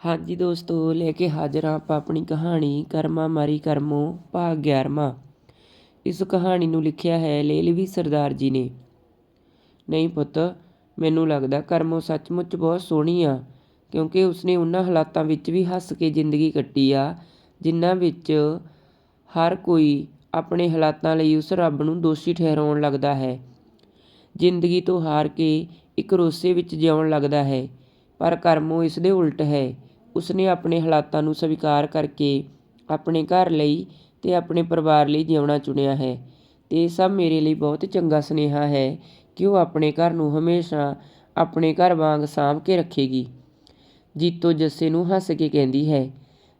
ਹਾਂਜੀ ਦੋਸਤੋ, ਲੈ ਕੇ ਹਾਜ਼ਰ ਹਾਂ ਆਪਾਂ ਆਪਣੀ ਕਹਾਣੀ, ਕਰਮਾ ਮਾਰੀ ਕਰਮੋ ਭਾਗ 11ਵਾਂ ਇਸ ਕਹਾਣੀ ਨੂੰ ਲਿਖਿਆ ਹੈ ਲੇਲਵੀ ਸਰਦਾਰ ਜੀ ਨੇ। ਨਹੀਂ ਪੁੱਤ, ਮੈਨੂੰ ਲੱਗਦਾ ਕਰਮੋ ਸੱਚਮੁੱਚ ਬਹੁਤ ਸੋਹਣੀ ਆ, ਕਿਉਂਕਿ ਉਸਨੇ ਉਹਨਾਂ ਹਾਲਾਤਾਂ ਵਿੱਚ ਵੀ ਹੱਸ ਕੇ ਜ਼ਿੰਦਗੀ ਕੱਟੀ ਆ, ਜਿਨ੍ਹਾਂ ਵਿੱਚ ਹਰ ਕੋਈ ਆਪਣੇ ਹਾਲਾਤਾਂ ਲਈ ਉਸ ਰੱਬ ਨੂੰ ਦੋਸ਼ੀ ਠਹਿਰਾਉਣ ਲੱਗਦਾ ਹੈ। ਜ਼ਿੰਦਗੀ ਤੋਂ ਹਾਰ ਕੇ ਇੱਕ ਰੋਸੇ ਵਿੱਚ ਜਿਉਣ ਲੱਗਦਾ ਹੈ, ਪਰ ਕਰਮੋ ਇਸ ਦੇ ਉਲਟ ਹੈ। ਉਸਨੇ ਆਪਣੇ ਹਾਲਾਤਾਂ ਨੂੰ ਸਵੀਕਾਰ ਕਰਕੇ ਆਪਣੇ ਘਰ ਲਈ ਅਤੇ ਆਪਣੇ ਪਰਿਵਾਰ ਲਈ ਜਿਉਣਾ ਚੁਣਿਆ ਹੈ। ਅਤੇ ਇਹ ਸਭ ਮੇਰੇ ਲਈ ਬਹੁਤ ਚੰਗਾ ਸੁਨੇਹਾ ਹੈ ਕਿ ਉਹ ਆਪਣੇ ਘਰ ਨੂੰ ਹਮੇਸ਼ਾ ਆਪਣੇ ਘਰ ਵਾਂਗ ਸਾਂਭ ਕੇ ਰੱਖੇਗੀ। ਜੀਤੋ ਜੱਸੇ ਨੂੰ ਹੱਸ ਕੇ ਕਹਿੰਦੀ ਹੈ,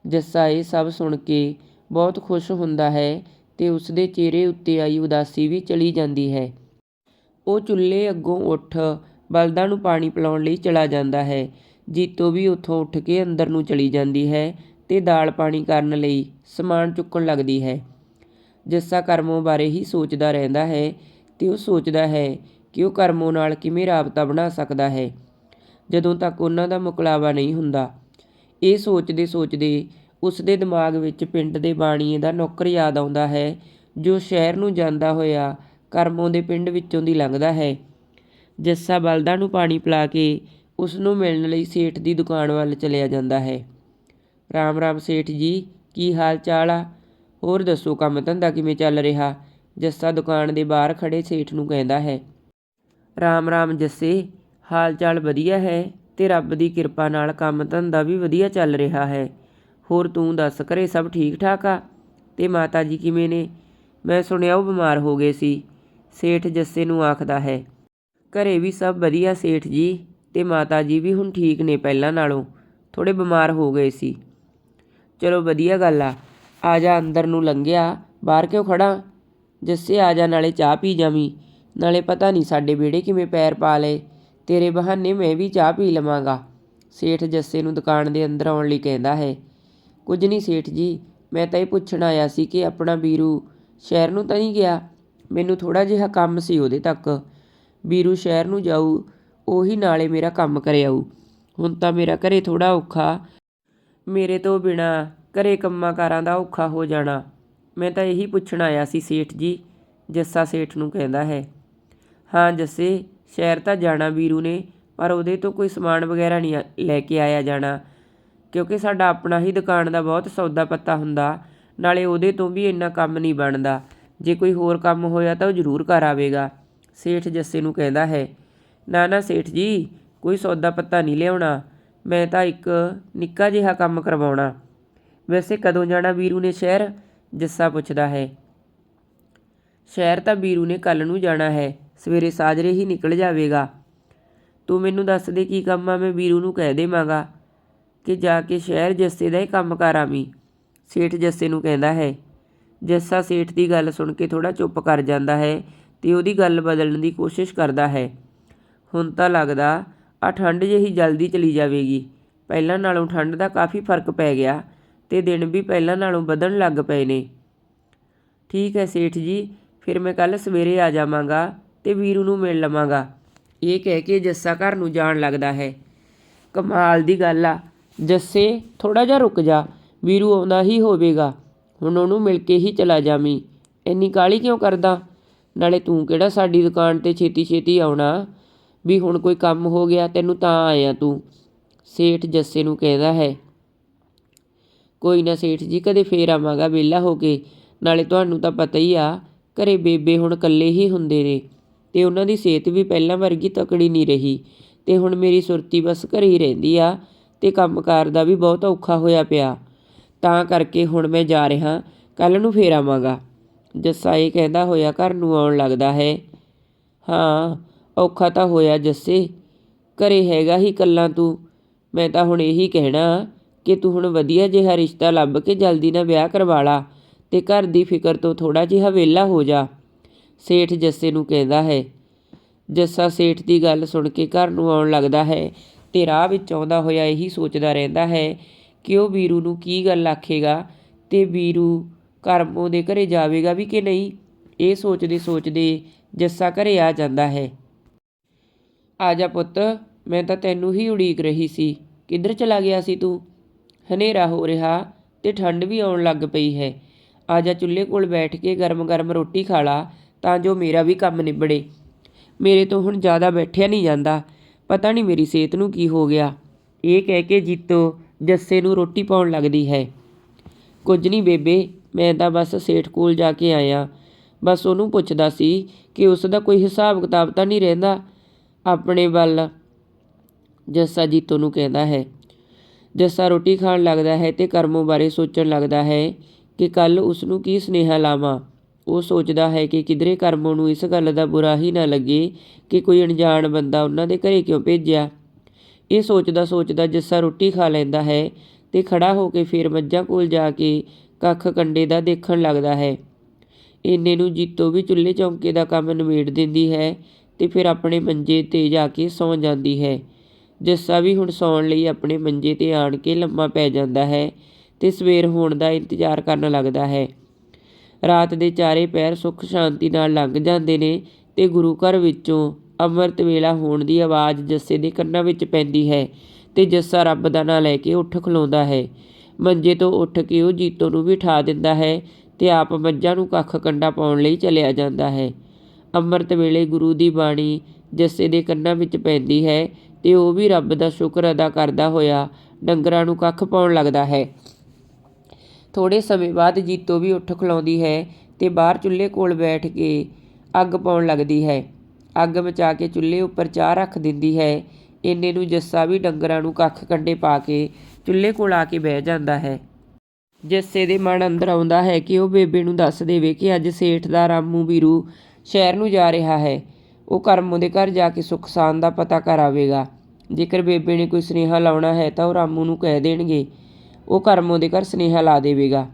ਜੱਸਾ, ਇਹ ਸਭ ਸੁਣ ਕੇ ਬਹੁਤ ਖੁਸ਼ ਹੁੰਦਾ ਹੈ ਅਤੇ ਉਸਦੇ ਚਿਹਰੇ ਉੱਤੇ ਆਈ ਉਦਾਸੀ ਵੀ ਚਲੀ ਜਾਂਦੀ ਹੈ। ਉਹ ਚੁੱਲ੍ਹੇ ਅੱਗੋਂ ਉੱਠ ਬਲਦਾਂ ਨੂੰ ਪਾਣੀ ਪਿਲਾਉਣ ਲਈ ਚਲਾ ਜਾਂਦਾ ਹੈ। ਜੀਤੋ ਵੀ ਉੱਥੋਂ ਉੱਠ ਕੇ ਅੰਦਰ ਨੂੰ ਚਲੀ ਜਾਂਦੀ ਹੈ ਤੇ ਦਾਲ ਪਾਣੀ ਕਰਨ ਲਈ ਸਮਾਨ ਚੁੱਕਣ ਲੱਗਦੀ ਹੈ। ਜੱਸਾ ਕਰਮੋਂ ਬਾਰੇ ਹੀ ਸੋਚਦਾ ਰਹਿੰਦਾ ਹੈ ਤੇ ਉਹ ਸੋਚਦਾ ਹੈ ਕਿ ਉਹ ਕਰਮੋ ਨਾਲ ਕਿਵੇਂ ਰਾਬਤਾ ਬਣਾ ਸਕਦਾ ਹੈ। ਜਦੋਂ ਤੱਕ ਉਹਨਾਂ ਦਾ ਮੁਕਲਾਵਾ ਨਹੀਂ ਹੁੰਦਾ, ਇਹ ਸੋਚਦੇ ਸੋਚਦੇ ਉਸ ਦੇ ਦਿਮਾਗ ਵਿੱਚ ਪਿੰਡ ਦੇ ਬਾਣੀਏ ਦਾ ਨੌਕਰ ਯਾਦ ਆਉਂਦਾ ਹੈ, ਜੋ ਸ਼ਹਿਰ ਨੂੰ ਜਾਂਦਾ ਹੋਇਆ ਕਰਮੋ ਦੇ ਪਿੰਡ ਵਿੱਚੋਂ ਦੀ ਲੰਘਦਾ ਹੈ। ਜੱਸਾ ਬਲਦਾਂ ਨੂੰ ਪਾਣੀ ਪਿਲਾ ਕੇ ਉਸ ਨੂੰ ਮਿਲਣ ਲਈ ਸੇਠ ਦੀ ਦੁਕਾਨ ਵੱਲ ਚਲਿਆ ਜਾਂਦਾ ਹੈ। ਰਾਮ ਰਾਮ ਸੇਠ ਜੀ, ਕੀ ਹਾਲ ਚਾਲ ਆ? ਹੋਰ ਦੱਸੋ ਕੰਮ ਧੰਦਾ ਕਿਵੇਂ ਚੱਲ ਰਿਹਾ? ਜੱਸਾ ਦੁਕਾਨ ਦੇ ਬਾਹਰ ਖੜੇ ਸੇਠ ਨੂੰ ਕਹਿੰਦਾ ਹੈ। ਰਾਮ ਰਾਮ ਜੱਸੇ, ਹਾਲ ਚਾਲ ਵਧੀਆ ਹੈ? ਤੇ ਰੱਬ ਦੀ ਕਿਰਪਾ ਨਾਲ ਕੰਮ ਧੰਦਾ ਵੀ ਵਧੀਆ ਚੱਲ ਰਿਹਾ ਹੈ। ਹੋਰ ਤੂੰ ਦੱਸ, ਘਰੇ ਸਭ ਠੀਕ ਠਾਕ ਆ? ਤੇ ਮਾਤਾ ਜੀ ਕਿਵੇਂ ਨੇ? ਮੈਂ ਸੁਣਿਆ ਉਹ ਬਿਮਾਰ ਹੋ ਗਏ ਸੀ। ਸੇਠ ਜੱਸੇ ਨੂੰ ਆਖਦਾ ਹੈ। ਘਰੇ ਵੀ ਸਭ ਵਧੀਆ ਸੇਠ ਜੀ। ਤੇ ਮਾਤਾ ਜੀ ਵੀ ਹੁਣ ਠੀਕ ਨੇ ਪਹਿਲਾਂ ਨਾਲੋਂ ਥੋੜੇ ਬਿਮਾਰ ਹੋ ਗਏ ਸੀ। ਚਲੋ ਵਧੀਆ ਗੱਲ ਆ ਆ ਜਾ ਅੰਦਰ ਨੂੰ ਲੰਘਿਆ, ਬਾਹਰ ਕਿਉਂ ਖੜਾ ਜੱਸੇ ਆ ਜਾ ਨਾਲੇ ਚਾਹ ਪੀ ਜਾਵੀਂ, ਨਾਲੇ ਪਤਾ ਨਹੀਂ ਸਾਡੇ ਵਿਹੜੇ ਕਿਵੇਂ ਪੈਰ ਪਾ ਲਏ, ਤੇਰੇ ਬਹਾਨੇ ਮੈਂ ਵੀ ਚਾਹ ਪੀ ਲਵਾਂਗਾ। ਸੇਠ ਜੱਸੇ ਨੂੰ ਦੁਕਾਨ ਦੇ ਅੰਦਰ ਆਉਣ ਲਈ ਕਹਿੰਦਾ ਹੈ, ਕੁਝ ਨਹੀਂ ਸੇਠ ਜੀ, ਮੈਂ ਤਾਂ ਇਹ ਪੁੱਛਣ ਆਇਆ ਸੀ ਕਿ ਆਪਣਾ ਵੀਰੂ ਸ਼ਹਿਰ ਨੂੰ ਤਾਂ ਨਹੀਂ ਗਿਆ? ਮੈਨੂੰ ਥੋੜਾ ਜਿਹਾ ਕੰਮ ਸੀ ਉਹਦੇ ਤੱਕ। ਵੀਰੂ ਸ਼ਹਿਰ ਨੂੰ ਜਾਊ ਉਹੀ ਨਾਲੇ ਮੇਰਾ ਕੰਮ ਕਰੇ ਆਊ। ਹੁਣ ਤਾਂ ਮੇਰਾ ਘਰੇ ਥੋੜਾ ਔਖਾ। ਮੇਰੇ ਤੋਂ ਬਿਨਾ ਘਰੇ ਕੰਮਾਂ ਕਾਰਾਂ ਦਾ ਔਖਾ ਹੋ ਜਾਣਾ। ਮੈਂ ਤਾਂ ਇਹੀ ਪੁੱਛਣ ਆਇਆ ਸੀ ਸੇਠ ਜੀ, ਜੱਸਾ ਸੇਠ ਨੂੰ ਕਹਿੰਦਾ ਹੈ। ਹਾਂ ਜੱਸੇ, ਸ਼ਹਿਰ ਤਾਂ ਜਾਣਾ ਵੀਰੂ ਨੇ, ਪਰ ਉਹਦੇ ਤੋਂ ਕੋਈ ਸਮਾਨ ਵਗੈਰਾ ਨਹੀਂ ਲੈ ਕੇ ਆਇਆ ਜਾਣਾ। ਕਿਉਂਕਿ ਸਾਡਾ ਆਪਣਾ ਹੀ ਦੁਕਾਨ ਦਾ ਬਹੁਤ ਸੌਦਾ ਪੱਤਾ ਹੁੰਦਾ, ਨਾਲੇ ਉਹਦੇ ਤੋਂ ਵੀ ਇੰਨਾ ਕੰਮ ਨਹੀਂ ਬਣਦਾ। ਜੇ ਕੋਈ ਹੋਰ ਕੰਮ ਹੋਇਆ ਤਾਂ ਉਹ ਜ਼ਰੂਰ ਕਰ ਆਵੇਗਾ। ਸੇਠ ਜੱਸੇ ਨੂੰ ਕਹਿੰਦਾ ਹੈ ਨਾ ਨਾ ਸੇਠ ਜੀ, ਕੋਈ ਸੌਦਾ ਪੱਤਾ ਨਹੀਂ ਲਿਆਉਣਾ। ਮੈਂ ਤਾਂ ਇੱਕ ਨਿੱਕਾ ਜਿਹਾ ਕੰਮ ਕਰਵਾਉਣਾ। ਵੈਸੇ ਕਦੋਂ ਜਾਣਾ ਵੀਰੂ ਨੇ ਸ਼ਹਿਰ? ਜੱਸਾ ਪੁੱਛਦਾ ਹੈ। ਸ਼ਹਿਰ ਤਾਂ ਵੀਰੂ ਨੇ ਕੱਲ ਨੂੰ ਜਾਣਾ ਹੈ। ਸਵੇਰੇ ਸਾਜਰੇ ਹੀ ਨਿਕਲ ਜਾਵੇਗਾ। ਤੂੰ ਮੈਨੂੰ ਦੱਸ ਦੇ ਕੀ ਕੰਮ ਆ, ਮੈਂ ਵੀਰੂ ਨੂੰ ਕਹਿ ਦੇਵਾਂਗਾ ਕਿ ਜਾ ਕੇ ਸ਼ਹਿਰ ਜੱਸੇ ਦਾ ਹੀ ਕੰਮ ਕਰ ਆਵੀਂ। ਸੇਠ ਜੱਸੇ ਨੂੰ ਕਹਿੰਦਾ ਹੈ। ਜੱਸਾ ਸੇਠ ਦੀ ਗੱਲ ਸੁਣ ਕੇ ਥੋੜਾ ਚੁੱਪ ਕਰ ਜਾਂਦਾ ਹੈ ਤੇ ਉਹਦੀ ਗੱਲ ਬਦਲਣ ਦੀ ਕੋਸ਼ਿਸ਼ ਕਰਦਾ ਹੈ। ਹੁਣ ਤਾਂ ਲੱਗਦਾ ਆ ਠੰਡ ਜਿਹੀ ਜਲਦੀ ਚਲੀ ਜਾਵੇਗੀ। ਪਹਿਲਾਂ ਨਾਲੋਂ ਠੰਡ ਦਾ ਕਾਫੀ ਫ਼ਰਕ ਪੈ ਗਿਆ ਤੇ ਦਿਨ ਵੀ ਪਹਿਲਾਂ ਨਾਲੋਂ ਵਧਣ ਲੱਗ ਪਏ ਨੇ। ਠੀਕ ਹੈ ਸੇਠ ਜੀ, ਫਿਰ ਮੈਂ ਕੱਲ ਸਵੇਰੇ ਆ ਜਾਵਾਂਗਾ ਤੇ ਵੀਰੂ ਨੂੰ ਮਿਲ ਲਵਾਂਗਾ। ਇਹ ਕਹਿ ਕੇ ਜੱਸਾ ਘਰ ਨੂੰ ਜਾਣ ਲੱਗਦਾ ਹੈ। ਕਮਾਲ ਦੀ ਗੱਲ ਆ। ਜੱਸੇ ਥੋੜਾ ਜਿਹਾ ਰੁਕ ਜਾ, ਵੀਰੂ ਆਉਂਦਾ ਹੀ ਹੋਵੇਗਾ। ਹੁਣ ਉਹਨੂੰ ਮਿਲ ਕੇ ਹੀ ਚਲਾ ਜਾਵੀਂ। ਇੰਨੀ ਕਾਹਲੀ ਕਿਉਂ ਕਰਦਾ? ਨਾਲੇ ਤੂੰ ਕਿਹੜਾ ਸਾਡੀ ਦੁਕਾਨ ਤੇ ਛੇਤੀ ਛੇਤੀ ਆਉਣਾ? ਵੀ ਹੁਣ ਕੋਈ ਕੰਮ ਹੋ ਗਿਆ, ਤੈਨੂੰ ਤਾਂ ਆਇਆ ਤੂੰ। ਸੇਠ ਜੱਸੇ ਨੂੰ ਕਹਿੰਦਾ ਹੈ, ਕੋਈ ਨਾ ਸੇਠ ਜੀ, ਕਦੇ ਫੇਰ ਆਵਾਂਗਾ ਵਿਹਲਾ ਹੋ ਕੇ। ਨਾਲੇ ਤੁਹਾਨੂੰ ਤਾਂ ਪਤਾ ਹੀ ਆ, ਘਰੇ ਬੇਬੇ ਹੁਣ ਇਕੱਲੇ ਹੀ ਹੁੰਦੇ ਨੇ। ਤੇ ਉਹਨਾਂ ਦੀ ਸਿਹਤ ਵੀ ਪਹਿਲਾਂ ਵਰਗੀ ਤਕੜੀ ਨਹੀਂ ਰਹੀ। ਤੇ ਹੁਣ ਮੇਰੀ ਸੁਰਤੀ ਬਸ ਘਰੇ ਹੀ ਰਹਿੰਦੀ ਆ, ਤੇ ਕੰਮਕਾਰ ਦਾ ਵੀ ਬਹੁਤ ਔਖਾ ਹੋਇਆ ਪਿਆ। ਤਾਂ ਕਰਕੇ ਹੁਣ ਮੈਂ ਜਾ ਰਿਹਾ ਕੱਲ ਨੂੰ ਫੇਰ ਆਵਾਂਗਾ। ਜੱਸਾ ਇਹ ਕਹਿੰਦਾ ਹੋਇਆ ਘਰ ਨੂੰ ਆਉਣ ਲੱਗਦਾ ਹੈ। ਹਾਂ ਔਖਾ ਤਾਂ ਹੋਇਆ ਜੱਸੇ, ਘਰੇ ਹੈਗਾ ਹੀ ਇਕੱਲਾ ਤੂੰ। ਮੈਂ ਤਾਂ ਹੁਣ ਇਹੀ ਕਹਿਣਾ ਕਿ ਤੂੰ ਹੁਣ ਵਧੀਆ ਜਿਹਾ ਰਿਸ਼ਤਾ ਲੱਭ ਕੇ ਜਲਦੀ ਨਾਲ ਵਿਆਹ ਕਰਵਾ ਲਾ ਤੇ ਘਰ ਦੀ ਫਿਕਰ ਤੋਂ ਥੋੜਾ ਜਿਹਾ ਵਿਹਲਾ ਹੋ ਜਾ। ਸੇਠ ਜੱਸੇ ਨੂੰ ਕਹਿੰਦਾ ਹੈ, ਜੱਸਾ ਸੇਠ ਦੀ ਗੱਲ ਸੁਣ ਕੇ ਘਰ ਨੂੰ ਆਉਣ ਲੱਗਦਾ ਹੈ ਤੇ ਰਾਹ ਵਿੱਚ ਆਉਂਦਾ ਹੋਇਆ ਇਹੀ ਸੋਚਦਾ ਰਹਿੰਦਾ ਹੈ ਕਿ ਉਹ ਵੀਰੂ ਨੂੰ ਕੀ ਗੱਲ ਆਖੇਗਾ ਤੇ ਵੀਰੂ ਕਰਮੋਂ ਦੇ ਘਰੇ ਜਾਵੇਗਾ ਵੀ ਕਿ ਨਹੀਂ। ਇਹ ਸੋਚਦੇ ਸੋਚਦੇ ਜੱਸਾ ਘਰੇ ਆ ਜਾਂਦਾ ਹੈ। ਆ ਜਾ ਪੁੱਤ, ਮੈਂ ਤਾਂ ਤੈਨੂੰ ਹੀ ਉਡੀਕ ਰਹੀ ਸੀ। ਕਿੱਧਰ ਚਲਾ ਗਿਆ ਸੀ ਤੂੰ? ਹਨੇਰਾ ਹੋ ਰਿਹਾ ਤੇ ਠੰਡ ਵੀ ਆਉਣ ਲੱਗ ਪਈ ਹੈ। ਆ ਜਾ ਚੁੱਲ੍ਹੇ ਕੋਲ ਬੈਠ ਕੇ ਗਰਮ-ਗਰਮ ਰੋਟੀ ਖਾ ਲਾ, ਤਾਂ ਜੋ ਮੇਰਾ ਵੀ ਕੰਮ ਨਿਬੜੇ। ਮੇਰੇ ਤੋਂ ਹੁਣ ਜ਼ਿਆਦਾ ਬੈਠਿਆ ਨਹੀਂ ਜਾਂਦਾ। ਪਤਾ ਨਹੀਂ ਮੇਰੀ ਸਿਹਤ ਨੂੰ ਕੀ ਹੋ ਗਿਆ। ਇਹ ਕਹਿ ਕੇ ਜੀਤੋ ਜੱਸੇ ਨੂੰ ਰੋਟੀ ਪਾਉਣ ਲੱਗਦੀ ਹੈ। ਕੁਝ ਨਹੀਂ ਬੇਬੇ, ਮੈਂ ਤਾਂ ਬਸ ਸੇਠ ਕੋਲ ਜਾ ਕੇ ਆਇਆ। ਬਸ ਉਹਨੂੰ ਪੁੱਛਦਾ ਸੀ ਕਿ ਉਸ ਦਾ ਕੋਈ ਹਿਸਾਬ ਕਿਤਾਬ ਤਾਂ ਨਹੀਂ ਰਹਿੰਦਾ? ਆਪਣੇ ਵੱਲ। ਜੱਸਾ ਜੀਤੋ ਨੂੰ ਕਹਿੰਦਾ ਹੈ, ਜੱਸਾ, ਰੋਟੀ ਖਾਣ ਲੱਗਦਾ ਹੈ ਤੇ ਕਰਮੋ ਬਾਰੇ ਸੋਚਣ ਲੱਗਦਾ ਹੈ ਕਿ ਕੱਲ ਉਸ ਨੂੰ ਕੀ ਸੁਨੇਹਾ ਲਾਵਾਂ। ਉਹ ਸੋਚਦਾ ਹੈ ਕਿ ਕਿਧਰੇ ਕਰਮੋ ਨੂੰ ਇਸ ਗੱਲ ਦਾ ਬੁਰਾ ਹੀ ਨਾ ਲੱਗੇ ਕਿ ਕੋਈ ਅਣਜਾਣ ਬੰਦਾ ਉਹਨਾਂ ਦੇ ਘਰੇ ਕਿਉਂ ਭੇਜਿਆ। ਇਹ ਸੋਚਦਾ ਸੋਚਦਾ ਜੱਸਾ ਰੋਟੀ ਖਾ ਲੈਂਦਾ ਹੈ ਤੇ ਖੜਾ ਹੋ ਕੇ ਫਿਰ ਮੱਝਾਂ ਕੋਲ ਜਾ ਕੇ ਕੱਖ ਕੰਡੇ ਦਾ ਦੇਖਣ ਲੱਗਦਾ ਹੈ। ਇੰਨੇ ਨੂੰ ਜੀਤੋ ਵੀ ਚੁੱਲ੍ਹੇ ਚੌਂਕੇ ਦਾ ਕੰਮ ਨਿਬੇੜ ਦਿੰਦੀ ਹੈ ਅਤੇ ਫਿਰ ਆਪਣੇ ਮੰਜੇ ਤੇ ਜਾ ਕੇ ਸੌਂ ਜਾਂਦੀ ਹੈ। ਜੱਸਾ ਵੀ ਹੁਣ ਸੌਣ ਲਈ ਆਪਣੇ ਮੰਜੇ ਤੇ ਆਣ ਕੇ ਲੰਮਾ ਪੈ ਜਾਂਦਾ ਹੈ ਅਤੇ ਸਵੇਰ ਹੋਣ ਦਾ ਇੰਤਜ਼ਾਰ ਕਰਨ ਲੱਗਦਾ ਹੈ। ਰਾਤ ਦੇ ਚਾਰੇ ਪਹਿਰ ਸੁੱਖ ਸ਼ਾਂਤੀ ਨਾਲ ਲੰਘ ਜਾਂਦੇ ਨੇ ਅਤੇ ਗੁਰੂ ਘਰ ਵਿੱਚੋਂ ਅੰਮ੍ਰਿਤ ਵੇਲਾ ਹੋਣ ਦੀ ਆਵਾਜ਼ ਜੱਸੇ ਦੇ ਕੰਨਾਂ ਵਿੱਚ ਪੈਂਦੀ ਹੈ ਅਤੇ ਜੱਸਾ ਰੱਬ ਦਾ ਨਾਂ ਲੈ ਕੇ ਉੱਠ ਖਲੋਂਦਾ ਹੈ। ਮੰਜੇ ਤੋਂ ਉੱਠ ਕੇ ਉਹ ਜੀਤੋ ਨੂੰ ਵੀ ਉਠਾ ਦਿੰਦਾ ਹੈ ਅਤੇ ਆਪ ਮੱਝਾਂ ਨੂੰ ਕੱਖ ਕੰਡਾ ਪਾਉਣ ਲਈ ਚਲਿਆ ਜਾਂਦਾ ਹੈ। ਅੰਮ੍ਰਿਤ ਵੇਲੇ ਗੁਰੂ ਦੀ ਬਾਣੀ ਜੱਸੇ ਦੇ ਕੰਨਾਂ ਵਿੱਚ ਪੈਂਦੀ ਹੈ ਅਤੇ ਉਹ ਵੀ ਰੱਬ ਦਾ ਸ਼ੁਕਰ ਅਦਾ ਕਰਦਾ ਹੋਇਆ ਡੰਗਰਾਂ ਨੂੰ ਕੱਖ ਪਾਉਣ ਲੱਗਦਾ ਹੈ। ਥੋੜ੍ਹੇ ਸਮੇਂ ਬਾਅਦ ਜੀਤੋ ਵੀ ਉੱਠ ਖਲੋਂਦੀ ਹੈ ਅਤੇ ਬਾਹਰ ਚੁੱਲ੍ਹੇ ਕੋਲ ਬੈਠ ਕੇ ਅੱਗ ਪਾਉਣ ਲੱਗਦੀ ਹੈ। ਅੱਗ ਮਚਾ ਕੇ ਚੁੱਲ੍ਹੇ ਉੱਪਰ ਚਾਹ ਰੱਖ ਦਿੰਦੀ ਹੈ। ਇੰਨੇ ਨੂੰ ਜੱਸਾ ਵੀ ਡੰਗਰਾਂ ਨੂੰ ਕੱਖ ਕੰਡੇ ਪਾ ਕੇ ਚੁੱਲ੍ਹੇ ਕੋਲ ਆ ਕੇ ਬਹਿ ਜਾਂਦਾ ਹੈ। ਜੱਸੇ ਦੇ ਮਨ ਅੰਦਰ ਆਉਂਦਾ ਹੈ ਕਿ ਉਹ ਬੇਬੇ ਨੂੰ ਦੱਸ ਦੇਵੇ ਕਿ ਅੱਜ ਸੇਠ ਦਾ ਰਾਮੂ ਵੀਰੂ ਸ਼ਹਿਰ ਨੂੰ ਜਾ ਰਿਹਾ ਹੈ। ਉਹ ਕਰਮੋਂ ਦੇ ਘਰ ਜਾ ਕੇ ਸੁੱਖ ਸਾਨ ਦਾ ਪਤਾ ਕਰ ਆਵੇਗਾ ਜੇਕਰ ਬੇਬੇ ਨੇ ਕੋਈ ਸੁਨੇਹਾ ਲਾਉਣਾ ਹੈ ਤਾਂ ਉਹ ਰਾਮੂ ਨੂੰ ਕਹਿ ਦੇਣਗੇ। ਉਹ ਕਰਮੋਂ ਦੇ ਘਰ ਸੁਨੇਹਾ ਲਾ ਦੇਵੇਗਾ।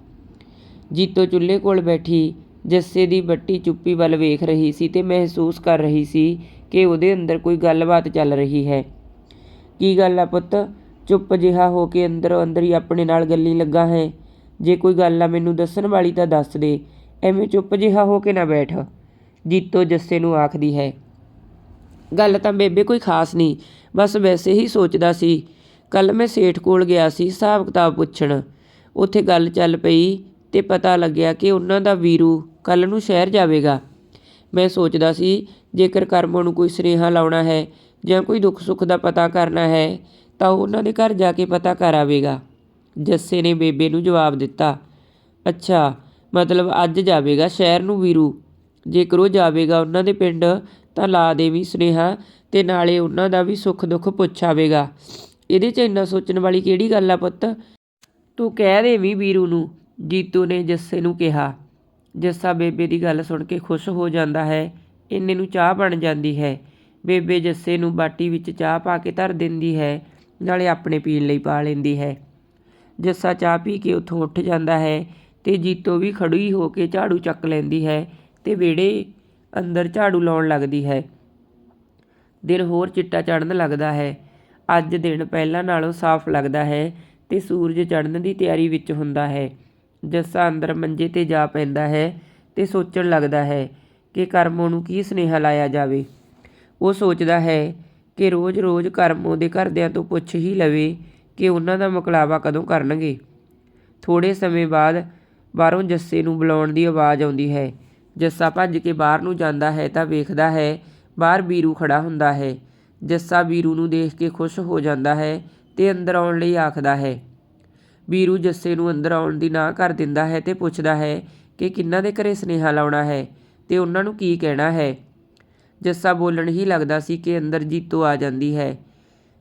ਜੀਤੋ ਚੁੱਲ੍ਹੇ ਕੋਲ ਬੈਠੀ, ਜੱਸੇ ਦੀ ਬੱਟੀ ਚੁੱਪੀ ਵੱਲ ਵੇਖ ਰਹੀ ਸੀ ਤੇ ਮਹਿਸੂਸ ਕਰ ਰਹੀ ਸੀ ਕਿ ਉਹਦੇ ਅੰਦਰ ਕੋਈ ਗੱਲਬਾਤ ਚੱਲ ਰਹੀ ਹੈ। ਕੀ ਗੱਲ ਆ ਪੁੱਤ? ਚੁੱਪ ਜਿਹਾ ਹੋ ਕੇ ਅੰਦਰੋਂ, ਅੰਦਰ ਹੀ ਆਪਣੇ ਨਾਲ ਗੱਲੀ ਲੱਗਾ ਹੈ। ਜੇ ਕੋਈ ਗੱਲ ਆ ਮੈਨੂੰ ਦੱਸਣ ਵਾਲੀ ਤਾਂ ਦੱਸ ਦੇ। ਐਵੇਂ ਚੁੱਪ ਜਿਹਾ ਹੋ ਕੇ ਨਾ ਬੈਠ। ਜੀਤੋ ਜੱਸੇ ਨੂੰ ਆਖਦੀ ਹੈ। ਗੱਲ ਤਾਂ ਬੇਬੇ ਕੋਈ ਖਾਸ ਨਹੀਂ, ਬਸ ਵੈਸੇ ਹੀ ਸੋਚਦਾ ਸੀ ਕੱਲ ਮੈਂ ਸੇਠ ਕੋਲ ਗਿਆ ਸੀ ਹਿਸਾਬ ਕਿਤਾਬ ਪੁੱਛਣ। ਉੱਥੇ ਗੱਲ ਚੱਲ ਪਈ ਤੇ ਪਤਾ ਲੱਗਿਆ ਕਿ ਉਹਨਾਂ ਦਾ ਵੀਰੂ ਕੱਲ ਨੂੰ ਸ਼ਹਿਰ ਜਾਵੇਗਾ। ਮੈਂ ਸੋਚਦਾ ਸੀ, ਜੇਕਰ ਕਰਮ ਨੂੰ ਕੋਈ ਸੁਨੇਹਾ ਲਾਉਣਾ ਹੈ ਜਾਂ ਕੋਈ ਦੁੱਖ ਸੁੱਖ ਦਾ ਪਤਾ ਕਰਨਾ ਹੈ, ਤਾਂ ਉਹਨਾਂ ਦੇ ਘਰ ਜਾ ਕੇ ਪਤਾ ਕਰ ਆਵੇਗਾ। ਜੱਸੇ ਨੇ ਬੇਬੇ ਨੂੰ ਜਵਾਬ ਦਿੱਤਾ, ਅੱਛਾ, ਮਤਲਬ ਅੱਜ ਜਾਵੇਗਾ ਸ਼ਹਿਰ ਨੂੰ ਵੀਰੂ। ਜੇਕਰ ਉਹ ਜਾਵੇਗਾ ਉਹਨਾਂ ਦੇ ਪਿੰਡ, ਤਾਂ ਲਾ ਦੇਵੀਂ ਸੁਨੇਹਾ ਅਤੇ ਨਾਲੇ ਉਹਨਾਂ ਦਾ ਵੀ ਸੁੱਖ ਦੁੱਖ ਪੁੱਛ ਆਵੇਗਾ। ਇਹਦੇ 'ਚ ਇੰਨਾ ਸੋਚਣ ਵਾਲੀ ਕਿਹੜੀ ਗੱਲ ਆ ਪੁੱਤ? ਤੂੰ ਕਹਿ ਦੇਵੀਂ ਵੀਰੂ ਨੂੰ, ਜੀਤੂ ਨੇ ਜੱਸੇ ਨੂੰ ਕਿਹਾ। ਜੱਸਾ ਬੇਬੇ ਦੀ ਗੱਲ ਸੁਣ ਕੇ ਖੁਸ਼ ਹੋ ਜਾਂਦਾ ਹੈ। ਇੰਨੇ ਨੂੰ ਚਾਹ ਬਣ ਜਾਂਦੀ ਹੈ। ਬੇਬੇ ਜੱਸੇ ਨੂੰ ਬਾਟੀ ਵਿੱਚ ਚਾਹ ਪਾ ਕੇ ਧਰ ਦਿੰਦੀ ਹੈ, ਨਾਲੇ ਆਪਣੇ ਪੀਣ ਲਈ ਪਾ ਲੈਂਦੀ ਹੈ। ਜੱਸਾ ਚਾਹ ਪੀ ਕੇ ਉੱਥੋਂ ਉੱਠ ਜਾਂਦਾ ਹੈ ਤੇ ਜੀਤੋ ਵੀ ਖੜੀ ਹੋ ਕੇ ਝਾੜੂ ਚੱਕ ਲੈਂਦੀ ਹੈ। ਤੇ ਵਿਹੜੇ ਅੰਦਰ ਝਾੜੂ ਲਾਉਣ ਲੱਗਦੀ ਹੈ। ਦਿਨ ਹੋਰ ਚਿੱਟਾ ਚੜ੍ਹਨ ਲੱਗਦਾ ਹੈ। ਅੱਜ ਦਿਨ ਪਹਿਲਾਂ ਨਾਲੋਂ ਸਾਫ਼ ਲੱਗਦਾ ਹੈ ਤੇ ਸੂਰਜ ਚੜ੍ਹਨ ਦੀ ਤਿਆਰੀ ਵਿੱਚ ਹੁੰਦਾ ਹੈ। ਜੱਸਾ ਅੰਦਰ ਮੰਜੇ ਤੇ ਜਾ ਪੈਂਦਾ ਹੈ ਤੇ ਸੋਚਣ ਲੱਗਦਾ ਹੈ ਕਿ ਕਰਮੋਂ ਨੂੰ ਕੀ ਸੁਨੇਹਾ ਲਾਇਆ ਜਾਵੇ। ਉਹ ਸੋਚਦਾ ਹੈ ਕਿ ਰੋਜ਼-ਰੋਜ਼ ਕਰਮੋਂ ਦੇ ਘਰਦਿਆਂ ਤੋਂ ਪੁੱਛ ਹੀ ਲਵੇ ਕਿ ਉਹਨਾਂ ਦਾ ਮੁਕਲਾਵਾ ਕਦੋਂ ਕਰਨਗੇ। ਥੋੜੇ ਸਮੇਂ ਬਾਅਦ ਬਾਹਰੋਂ ਜੱਸੇ ਨੂੰ ਬੁਲਾਉਣ ਦੀ ਆਵਾਜ਼ ਆਉਂਦੀ ਹੈ। ਜੱਸਾ ਭੱਜ ਕੇ ਬਾਹਰ ਨੂੰ ਜਾਂਦਾ ਹੈ ਤਾਂ ਵੇਖਦਾ ਹੈ, ਬਾਹਰ ਵੀਰੂ ਖੜਾ ਹੁੰਦਾ ਹੈ। ਜੱਸਾ ਵੀਰੂ ਨੂੰ ਦੇਖ ਕੇ ਖੁਸ਼ ਹੋ ਜਾਂਦਾ ਹੈ ਤੇ ਅੰਦਰ ਆਉਣ ਲਈ ਆਖਦਾ ਹੈ। ਬੀਰੂ ਜੱਸੇ ਨੂੰ ਅੰਦਰ ਆਉਣ ਦੀ ਨਾ ਕਰ ਦਿੰਦਾ ਹੈ ਤੇ ਪੁੱਛਦਾ ਹੈ ਕਿ ਕਿੰਨਾਂ ਦੇ ਘਰੇ ਸੁਨੇਹਾ ਲਾਉਣਾ ਹੈ ਤੇ ਉਹਨਾਂ ਨੂੰ ਕੀ ਕਹਿਣਾ ਹੈ। ਜੱਸਾ ਬੋਲਣ ਹੀ ਲੱਗਦਾ ਸੀ ਕਿ ਅੰਦਰ ਜੀਤੋ ਆ ਜਾਂਦੀ ਹੈ।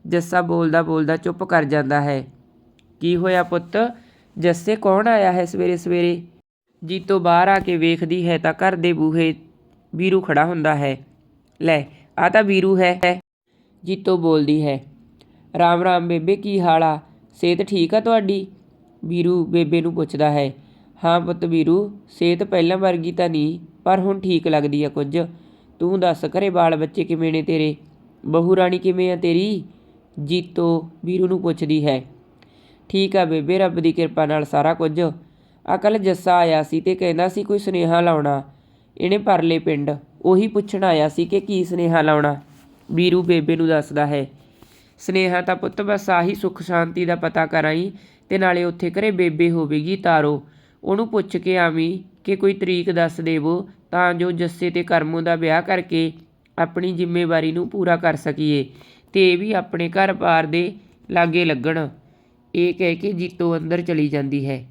ਜੱਸਾ ਬੋਲਦਾ ਬੋਲਦਾ ਚੁੱਪ ਕਰ ਜਾਂਦਾ ਹੈ। ਕੀ ਹੋਇਆ ਪੁੱਤ? ਜੱਸੇ ਕੌਣ ਆਇਆ ਹੈ ਸਵੇਰੇ ਸਵੇਰੇ ਜੀਤੋ ਬਾਹਰ ਆ ਕੇ ਵੇਖਦੀ ਹੈ ਤਾਂ ਘਰ ਦੇ ਬੂਹੇ ਵੀਰੂ ਖੜਾ ਹੁੰਦਾ ਹੈ। ਲੈ ਆ ਤਾਂ ਵੀਰੂ ਹੈ। ਜੀਤੋ ਬੋਲਦੀ ਹੈ, ਰਾਮ ਰਾਮ ਬੇਬੇ, ਕੀ ਹਾਲ ਆ? ਸਿਹਤ ਠੀਕ ਆ ਤੁਹਾਡੀ? ਵੀਰੂ ਬੇਬੇ ਨੂੰ ਪੁੱਛਦਾ ਹੈ, ਹਾਂ ਪੁੱਤ ਵੀਰੂ, ਸਿਹਤ ਪਹਿਲਾਂ ਵਰਗੀ ਤਾਂ ਨਹੀਂ, ਪਰ ਹੁਣ ਠੀਕ ਲੱਗਦੀ ਆ ਕੁਝ। ਤੂੰ ਦੱਸ ਘਰੇ ਬਾਲ ਬੱਚੇ ਕਿਵੇਂ ਨੇ ਤੇਰੇ? ਬਹੂ ਰਾਣੀ ਕਿਵੇਂ ਆ ਤੇਰੀ? ਜੀਤੋ ਵੀਰੂ ਨੂੰ ਪੁੱਛਦੀ ਹੈ, ਠੀਕ ਆ ਬੇਬੇ, ਰੱਬ ਦੀ ਕਿਰਪਾ ਨਾਲ ਸਾਰਾ ਕੁਝ। ਅਕਲ ਜੱਸਾ ਆਇਆ ਸੀ ਤੇ ਕਹਿੰਦਾ ਸੀ, ਕੋਈ ਸੁਨੇਹਾ ਲਾਉਣਾ। ਇਹਨੇ ਪਰਲੇ ਪਿੰਡ ਉਹੀ ਪੁੱਛਣ ਆਇਆ ਸੀ ਕਿ ਕੀ ਸੁਨੇਹਾ ਲਾਉਣਾ। ਵੀਰੂ ਬੇਬੇ ਨੂੰ ਦੱਸਦਾ ਹੈ, ਸੁਨੇਹਾ ਤਾਂ ਪੁੱਤ ਬਸ ਆਹੀ ਸੁੱਖ ਸ਼ਾਂਤੀ ਦਾ ਪਤਾ ਕਰਾਈ ਤੇ ਨਾਲੇ ਉੱਥੇ ਘਰੇ ਬੇਬੇ ਹੋਵੇਗੀ ਤਾਰੋ। ਉਹਨੂੰ ਪੁੱਛ ਕੇ ਆਵੀਂ ਕਿ ਕੋਈ ਤਰੀਕ ਦੱਸ ਦੇਵੋ ਤਾਂ ਜੋ ਜੱਸੇ ਤੇ ਕਰਮੂ ਦਾ ਵਿਆਹ ਕਰਕੇ ਆਪਣੀ ਜ਼ਿੰਮੇਵਾਰੀ ਨੂੰ ਪੂਰਾ ਕਰ ਸਕੀਏ ਤੇ ਇਹ ਵੀ ਆਪਣੇ ਘਰ-ਬਾਰ ਦੇ ਲਾਗੇ ਲੱਗਣ। ਇਹ ਕਹਿ ਕੇ ਜੀਤੋ ਅੰਦਰ ਚਲੀ ਜਾਂਦੀ ਹੈ।